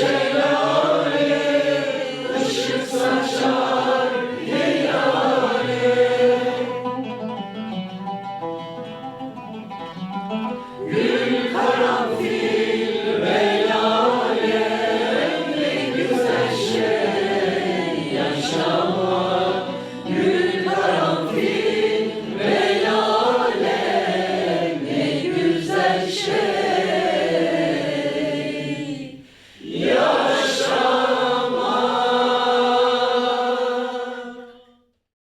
yaşa